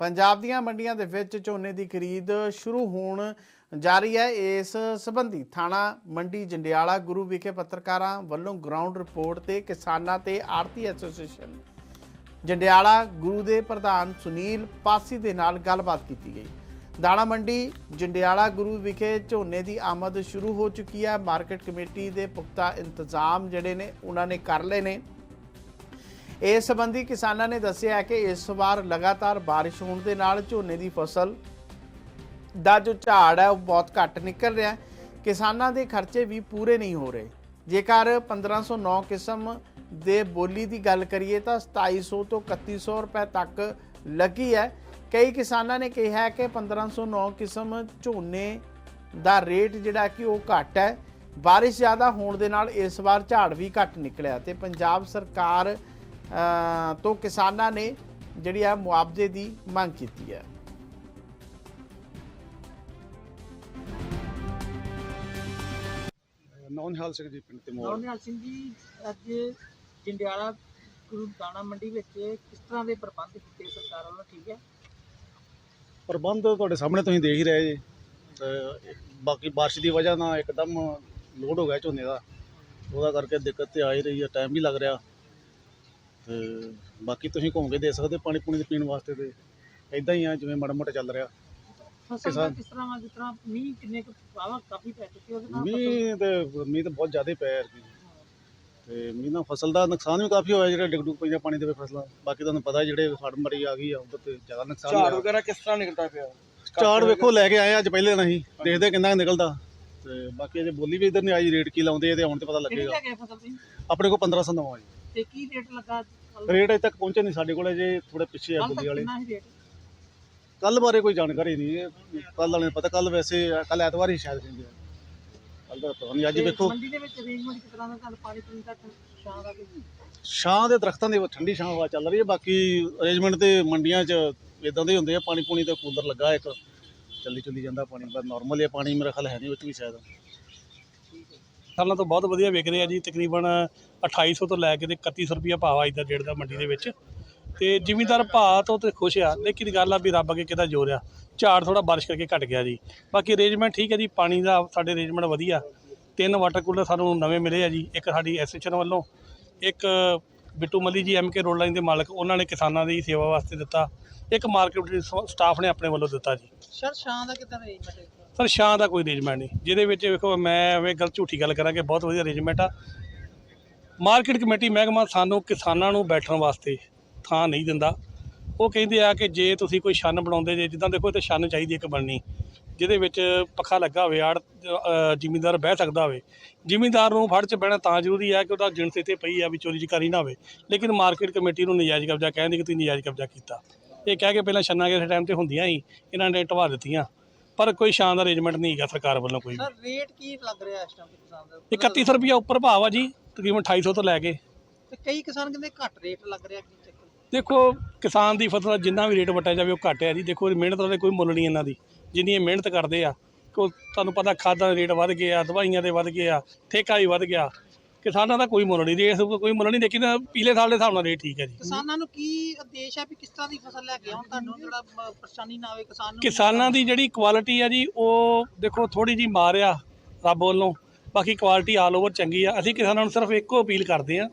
ਪੰਜਾਬ ਦੀਆਂ ਮੰਡੀਆਂ ਦੇ ਵਿੱਚ ਝੋਨੇ ਦੀ ਖਰੀਦ ਸ਼ੁਰੂ ਹੋਣ ਜਾਰੀ ਹੈ। ਇਸ ਸੰਬੰਧੀ ਥਾਣਾ ਮੰਡੀ ਜੰਡਿਆਲਾ ਗੁਰੂ ਵਿਖੇ ਪੱਤਰਕਾਰਾਂ ਵੱਲੋਂ ਗਰਾਊਂਡ ਰਿਪੋਰਟ ਤੇ ਕਿਸਾਨਾਂ ਤੇ ਆੜਤੀ ਐਸੋਸੀਏਸ਼ਨ ਜੰਡਿਆਲਾ ਗੁਰੂ ਦੇ ਪ੍ਰਧਾਨ ਸੁਨੀਲ ਪਾਸੀ ਦੇ ਨਾਲ ਗੱਲਬਾਤ ਕੀਤੀ ਗਈ। ਦਾਣਾ ਮੰਡੀ ਜੰਡਿਆਲਾ ਗੁਰੂ ਵਿਖੇ ਝੋਨੇ ਦੀ ਆਮਦ ਸ਼ੁਰੂ ਹੋ ਚੁੱਕੀ ਹੈ। ਮਾਰਕੀਟ ਕਮੇਟੀ ਦੇ ਪੁਖਤਾ ਇੰਤਜ਼ਾਮ ਜਿਹੜੇ ਨੇ, ਉਹਨਾਂ ਨੇ ਕਰ ਲਏ ਨੇ। ਇਸ ਸੰਬੰਧੀ ਕਿਸਾਨਾਂ ਨੇ ਦੱਸਿਆ ਕਿ ਇਸ ਵਾਰ ਲਗਾਤਾਰ ਬਾਰਿਸ਼ ਹੋਣ ਦੇ ਨਾਲ ਝੋਨੇ ਦੀ ਫਸਲ ਦਾ ਜੋ ਝਾੜ ਹੈ, ਉਹ ਬਹੁਤ ਘੱਟ ਨਿਕਲ ਰਿਹਾ ਹੈ। ਕਿਸਾਨਾਂ ਦੇ ਖਰਚੇ ਵੀ ਪੂਰੇ ਨਹੀਂ ਹੋ ਰਹੇ। ਜੇਕਰ 1509 ਕਿਸਮ ਦੇ ਬੋਲੀ ਦੀ ਗੱਲ ਕਰੀਏ ਤਾਂ 2700 ਤੋਂ 3100 ਰੁਪਏ ਤੱਕ ਲੱਗੀ ਹੈ। ਕਈ ਕਿਸਾਨਾਂ ਨੇ ਕਿਹਾ ਹੈ ਕਿ 1509 ਕਿਸਮ ਝੋਨੇ ਦਾ ਰੇਟ ਜਿਹੜਾ ਕਿ ਉਹ ਘੱਟ ਹੈ। ਬਾਰਿਸ਼ ਜ਼ਿਆਦਾ ਹੋਣ ਦੇ ਨਾਲ ਇਸ ਵਾਰ ਝਾੜ ਵੀ ਘੱਟ ਨਿਕਲਿਆ ਤੇ ਪੰਜਾਬ ਸਰਕਾਰ ਤੋਂ ਕਿਸਾਨਾਂ ਨੇ ਜਿਹੜੀ ਹੈ ਮੁਆਵਜ਼ੇ ਦੀ ਮੰਗ ਕੀਤੀ ਹੈ। ਨੌਨਹਾਲ ਸਿੰਘ ਜੀ ਪਿੰਡ ਤੇ ਮੋੜ ਨੌਨਿਆਲ ਸਿੰਘ ਜੀ ਅੱਜ ਜੰਡਿਆਲਾ ਗੁਰੂ ਦਾਣਾ ਮੰਡੀ ਵਿੱਚ ਕਿਸ ਤਰ੍ਹਾਂ ਦੇ ਪ੍ਰਬੰਧ ਕੀਤੇ ਸਰਕਾਰ ਵੱਲੋਂ? ਠੀਕ ਹੈ। ਪ੍ਰਬੰਧ ਤੁਹਾਡੇ ਸਾਹਮਣੇ ਤੁਸੀਂ ਦੇਖ ਹੀ ਰਹੇ ਜੀ। ਤੇ ਬਾਕੀ ਬਾਰਿਸ਼ ਦੀ ਵਜ੍ਹਾ ਨਾਲ ਇੱਕਦਮ ਲੋਡ ਹੋ ਗਿਆ ਝੋਨੇ ਦਾ। ਉਹਦਾ ਕਰਕੇ ਦਿੱਕਤ ਤੇ ਆ ਹੀ ਰਹੀ ਹੈ ਟਾਈਮ ਵੀ ਲੱਗ ਰਿਹਾ। ਬਾਕੀ ਤੁਸੀਂ ਘੁੰਮ ਕੇ ਦੇ ਸਕਦੇ ਪਾਣੀ ਪੂਣੀ ਦੇ ਪੀਣ ਵਾਸਤੇ ਤੇ ਇਦਾਂ ਹੀ ਆ ਜਿਵੇਂ ਮਾੜਾ ਮੋਟਾ ਚੱਲ ਰਿਹਾ। ਫਸਲ ਦਾ ਕਿਸ ਤਰ੍ਹਾਂ ਵਾ ਜਿਸ ਤਰ੍ਹਾਂ ਮੀਂਹ ਕਿੰਨੇ ਕੁ ਵਾਹਵਾ ਕਾਫੀ ਪੈ ਚੁੱਕੇ ਉਹਦੇ ਨਾਲ ਫਸਲ- ਮੀਂਹ ਤੇ ਮੀਂਹ ਤਾਂ ਬਹੁਤ ਜ਼ਿਆਦਾ ਪਿਆ ਯਾਰ ਤੇ ਮੀਂਹ ਨਾਲ ਫਸਲ ਦਾ ਨੁਕਸਾਨ ਵੀ ਕਾਫੀ ਹੋਇਆ ਜਿਹੜੇ ਡਿੱਗ ਡੁੱਗ ਪਈਆਂ ਪਾਣੀ ਦੇ ਵਿੱਚ ਫਸਲਾਂ। ਬਾਕੀ ਤੁਹਾਨੂੰ ਪਤਾ ਜਿਹੜੇ ਹੜ੍ਹ ਮਰੀ ਆ ਗਈ ਆ ਉਧਰ ਤੇ ਜ਼ਿਆਦਾ ਨੁਕਸਾਨ ਹੋਇਆ। ਵਗੈਰਾ ਕਿਸ ਤਰ੍ਹਾਂ ਨਿਕਲਦਾ ਪਿਆ? ਝਾੜ ਵੇਖੋ ਲੈ ਕੇ ਆਏ ਅੱਜ ਪਹਿਲੇ ਨਹੀਂ ਦੇਖਦੇ ਕਿੰਨਾ ਕੁ ਨਿਕਲਦਾ। ਤੇ ਬਾਕੀ ਅਜੇ ਬੋਲੀ ਵੀ ਇਧਰ ਨਹੀਂ ਆਈ ਰੇਟ ਕੀ ਲਾਉਂਦੇ ਇਹਦੇ ਹੁਣ ਤੇ ਪਤਾ ਲੱਗੇਗਾ। ਆਪਣੇ ਕੋਲ 1509 ਆ ਜੀ। ਤੇ ਕੀ ਰੇਟ ਲੱਗਾ ਕੱਲ ਰੇਟ ਅਜੇ ਤੱਕ ਪਹੁੰਚੇ ਨਹੀਂ ਸਾਡੇ ਕੋਲ ਅਜੇ ਥੋੜੇ ਪਿੱਛੇ ਆ ਬੋਲੀ ਵਾਲੇ। ਕੱਲ ਬਾਰੇ ਕੋਈ ਜਾਣਕਾਰੀ ਨਹੀਂ ਕੱਲ ਵਾਲੇ ਨੂੰ ਪਤਾ ਕੱਲ ਵੈਸੇ ਕੱਲ ਐਤਵਾਰ ਹੀ ਸ਼ਾਇਦ ਕਹਿੰਦੇ ਕੱਲ ਦਾ ਪਤਾ ਨਹੀਂ ਅੱਜ ਵੇਖੋ। ਮੰਡੀ ਦੇ ਵਿੱਚ ਅਰੇਂਜਮੈਂਟ ਕਿਸ ਤਰ੍ਹਾਂ ਦਾ ਤੁਹਾਨੂੰ ਪਾਣੀ ਪੂਣੀ ਦਾ ਸ਼ਾਂ ਦਾ ਕੋਈ? ਛਾਂ ਦੇ ਦਰਖਤਾਂ ਦੀ ਠੰਡੀ ਛਾਂ ਹਵਾ ਚੱਲ ਰਹੀ ਹੈ ਬਾਕੀ ਅਰੇਂਜਮੈਂਟ ਤੇ ਮੰਡੀਆਂ 'ਚ ਇਦਾਂ ਦੇ ਹੀ ਹੁੰਦੇ ਆ ਪਾਣੀ ਪੂਣੀ ਤੇ ਕੂਲਰ ਲੱਗਾ ਇੱਕ ਚੱਲੀ ਚੱਲੀ ਜਾਂਦਾ ਪਾਣੀ ਬਸ ਨਾਰਮਲ ਹੀ ਆ, ਪਾਣੀ ਮੇਰਾ ਖਿਆਲ ਹੈ ਨਹੀਂ ਵਿੱਚ ਵੀ ਸ਼ਾਇਦ। ਸਾਲਾਂ ਤੋਂ ਬਹੁਤ ਵਧੀਆ ਵਿਕ ਰਿਹਾ ਜੀ, ਤਕਰੀਬਨ 2800 ਤੋਂ ਲੈ ਕੇ ਤੇ 3100 ਰੁਪਇਆ ਭਾਅ ਆ ਇੱਧਰ ਜਿਹੜਾ ਮੰਡੀ ਦੇ ਵਿੱਚ। ਤੇ ਜ਼ਿਮੀਂਦਾਰ ਭਾਅ ਤੋਂ ਤੇ ਖੁਸ਼ ਆ, ਲੇਕਿਨ ਗੱਲ ਆ ਵੀ ਰੱਬ ਅੱਗੇ ਕਿਹਦਾ ਜ਼ੋਰ ਆ। ਝਾੜ ਥੋੜਾ ਬਾਰਿਸ਼ ਕਰਕੇ ਘਟ ਗਿਆ ਜੀ। ਬਾਕੀ ਅਰੇਂਜਮੈਂਟ ਠੀਕ ਹੈ ਜੀ, ਪਾਣੀ ਦਾ ਸਾਡੇ ਅਰੇਂਜਮੈਂਟ ਵਧੀਆ। ਤਿੰਨ ਵਾਟਰ ਕੂਲਰ ਸਾਨੂੰ ਨਵੇਂ ਮਿਲੇ ਆ ਜੀ, ਇੱਕ ਸਾਡੀ ਐਸੋਸੀਏਸ਼ਨ ਵੱਲੋਂ, ਇੱਕ ਬਿੱਟੂ ਮੱਲੀ ਜੀ ਐਮਕੇ ਰੋਡ ਲਾਈਨ ਦੇ ਮਾਲਕ, ਉਹਨਾਂ ਨੇ ਕਿਸਾਨਾਂ ਦੀ ਸੇਵਾ ਵਾਸਤੇ ਦਿੱਤਾ। ਇੱਕ ਮਾਰਕੀਟ ਸਟਾਫ ਨੇ ਆਪਣੇ ਵੱਲੋਂ ਦਿੱਤਾ ਜੀ। ਸਰ ਸ਼ਾਂ ਦਾ ਕਿੱਦਾਂ ਅਰੇਂਜਮੈਂਟ ਹੈ ਸਰ ਛਾਂ ਦਾ ਕੋਈ ਅਰੇਂਜਮੈਂਟ ਨਹੀਂ। ਜਿਹਦੇ ਵਿੱਚ ਵੇਖੋ, ਮੈਂ ਐਵੇਂ ਗਲਤ ਝੂਠੀ ਗੱਲ ਕਰਾਂ ਕਿ ਬਹੁਤ ਵਧੀਆ ਅਰੇਂਜਮੈਂਟ ਆ। ਮਾਰਕੀਟ ਕਮੇਟੀ ਮਹਿਕਮਾ ਸਾਨੂੰ ਕਿਸਾਨਾਂ ਨੂੰ ਬੈਠਣ ਵਾਸਤੇ ਥਾਂ ਨਹੀਂ ਦਿੰਦਾ। ਉਹ ਕਹਿੰਦੇ ਆ ਕਿ ਜੇ ਤੁਸੀਂ ਕੋਈ ਛੰਨ ਬਣਾਉਂਦੇ, ਜੇ ਜਿੱਦਾਂ ਦੇਖੋ ਤੇ ਛੰਨ ਚਾਹੀਦੀ ਇੱਕ ਬਣਨੀ, ਜਿਹਦੇ ਵਿੱਚ ਪੱਖਾ ਲੱਗਾ ਹੋਵੇ, ਆੜ ਜ਼ਿਮੀਂਦਾਰ ਬਹਿ ਸਕਦਾ ਹੋਵੇ। ਜ਼ਿਮੀਂਦਾਰ ਨੂੰ ਫੜ 'ਚ ਬਹਿਣਾ ਤਾਂ ਜ਼ਰੂਰੀ ਹੈ ਕਿ ਉਹਦਾ ਜਿਣਸ ਇੱਥੇ ਪਈ ਆ ਵੀ ਚੋਰੀ ਚਕਾਰੀ ਨਾ ਹੋਵੇ। ਲੇਕਿਨ ਮਾਰਕੀਟ ਕਮੇਟੀ ਨੂੰ ਨਜਾਇਜ਼ ਕਬਜ਼ਾ ਕਹਿੰਦੀ ਕਿ ਤੁਸੀਂ ਨਜਾਇਜ਼ ਕਬਜ਼ਾ ਕੀਤਾ। ਇਹ ਕਹਿ ਕੇ ਪਹਿਲਾਂ ਛੰਨਾਂ ਕਿਸੇ ਟਾਈਮ ਤੇ ਹੁੰਦੀਆਂ ਹੀ ਇਹਨਾਂ ਨੇ ਢਵਾ ਦਿੱਤੀਆਂ। ਪਰ ਕੋਈ ਸ਼ਾਨ ਦਾ ਅਰੇਂਜਮੈਂਟ ਨਹੀਂ ਹੈਗਾ ਸਰਕਾਰ ਵੱਲੋਂ ਕੋਈ ਵੀ। ਸਰ ਰੇਟ ਕੀ ਲੱਗ ਰਿਹਾ ਇਸ ਟਾਈਮ ਕਿਸਾਨ ਦਾ? 3100 ਰੁਪਇਆ ਉੱਪਰ ਭਾਅ ਆ ਜੀ ਤਕਰੀਬਨ 2800 ਤੋਂ ਲੈ ਕੇ। ਤੇ ਕਈ ਕਿਸਾਨ ਕਹਿੰਦੇ ਘੱਟ ਰੇਟ ਲੱਗ ਰਿਹਾ ਕੀ ਚੱਕਰ? ਦੇਖੋ ਕਿਸਾਨ ਦੀ ਫਸਲ ਦਾ ਜਿੰਨਾ ਵੀ ਰੇਟ ਵਟਿਆ ਜਾਵੇ ਉਹ ਘੱਟ ਹੈ ਜੀ। ਦੇਖੋ ਮਿਹਨਤ ਦਾ ਤਾਂ ਕੋਈ ਮੁੱਲ ਨਹੀਂ ਇਹਨਾਂ ਦੀ। ਜਿੰਨੀ ਇਹ ਮਿਹਨਤ ਕਰਦੇ ਆ ਕੋ ਤੁਹਾਨੂੰ ਪਤਾ ਖਾਦਾਂ ਦੇ ਰੇਟ ਵੱਧ ਗਏ ਆ ਦਵਾਈਆਂ ਦੇ ਵੱਧ ਗਏ ਆ ਠੇਕਾ ਵੀ ਵੱਧ ਗਿਆ। ਕਿਸਾਨਾਂ ਦਾ ਕੋਈ ਮੁੱਲ ਨਹੀਂ ਰੇਟ ਕੋਈ ਮੁੱਲ ਨਹੀਂ ਲੇਕਿਨ ਪੀਲੇ ਸਾਲ ਦੇ ਹਿਸਾਬ ਨਾਲ ਰੇਟ ਠੀਕ ਹੈ ਜੀ। ਕਿਸਾਨਾਂ ਨੂੰ ਕੀ ਉਦੇਸ਼ ਹੈ ਵੀ ਕਿਸ ਤਰ੍ਹਾਂ ਦੀ ਫਸਲ ਲੈ ਕੇ ਆਉਣ? ਤੁਹਾਨੂੰ ਜਿਹੜਾ ਪਰੇਸ਼ਾਨੀ ਨਾ ਆਵੇ ਕਿਸਾਨ ਨੂੰ। ਕਿਸਾਨਾਂ ਦੀ ਜਿਹੜੀ ਕੁਆਲਿਟੀ ਆ ਜੀ ਉਹ ਦੇਖੋ ਥੋੜੀ ਜੀ ਮਾਰ ਆ ਰੱਬ ਵੱਲੋਂ। ਬਾਕੀ ਕੁਆਲਿਟੀ ਆਲ ਓਵਰ ਚੰਗੀ ਆ। ਅਸੀਂ ਕਿਸਾਨਾਂ ਨੂੰ ਸਿਰਫ ਇੱਕੋ ਅਪੀਲ ਕਰਦੇ ਆ